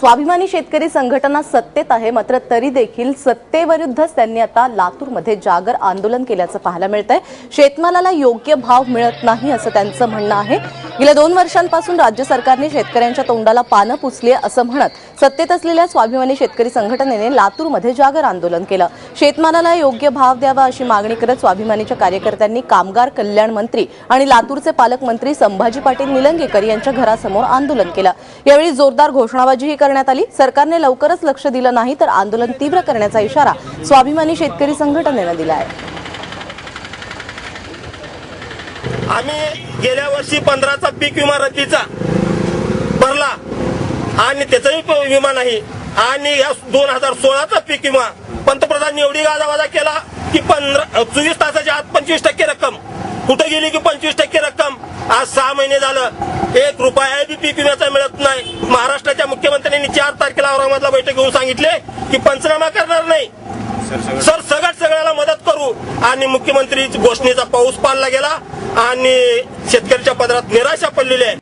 स्वाभिमानी शेतकरी संघटना सत्तेत आहे मात्र तरी देखील सत्तेविरुद्धच त्यांनी आता लातूरमध्ये जागर आंदोलन केल्याचं पाहायला मिळतंय. शेतमालाला योग्य भाव मिळत नाही असं त्यांचं म्हणणं आहे. गेल्या दोन वर्षांपासून राज्य सरकारने शेतकऱ्यांच्या तोंडाला पानं पुसली असं म्हणत सत्तेत असलेल्या स्वाभिमानी शेतकरी संघटनेने लातूरमध्ये जागर आंदोलन केलं. शेतमालाला योग्य भाव द्यावा अशी मागणी करत स्वाभिमानीच्या कार्यकर्त्यांनी कामगार कल्याण मंत्री आणि लातूरचे पालकमंत्री संभाजी पाटील निलंगेकर यांच्या घरासमोर आंदोलन केलं. यावेळी जोरदार घोषणाबाजीही करण्यात आली. सरकारने लवकरच लक्ष दिलं नाही तर आंदोलन तीव्र करण्याचा इशारा स्वाभिमानी शेतकरी संघटनेनं दिला आहे. आम्ही गेल्या वर्षी पंधराचा पीक विमा रद्दीचा भरला. आणि त्याचाही विमा नाही. आणि या दोन हजार सोळाचा पीक विमा पंतप्रधान एवढी गाजावाजा केला की पंधरा चोवीस तासाच्या आत पंचवीस टक्के रक्कम. कुठं गेली की पंचवीस टक्के रक्कम? आज सहा महिने झालं. एक रुपया बी पीक विम्याचा मिळत नाही. महाराष्ट्राच्या मुख्यमंत्र्यांनी चार तारखेला औरंगाबादला बैठक घेऊन सांगितले की पंचनामा करणार नाही. सर सगळ्यात सगळ्याला मदत आणि मुख्यमंत्री घोषणेचा पाऊस पाडला गेला आणि शेतकऱ्याच्या पदरात निराशा पडलेली आहे.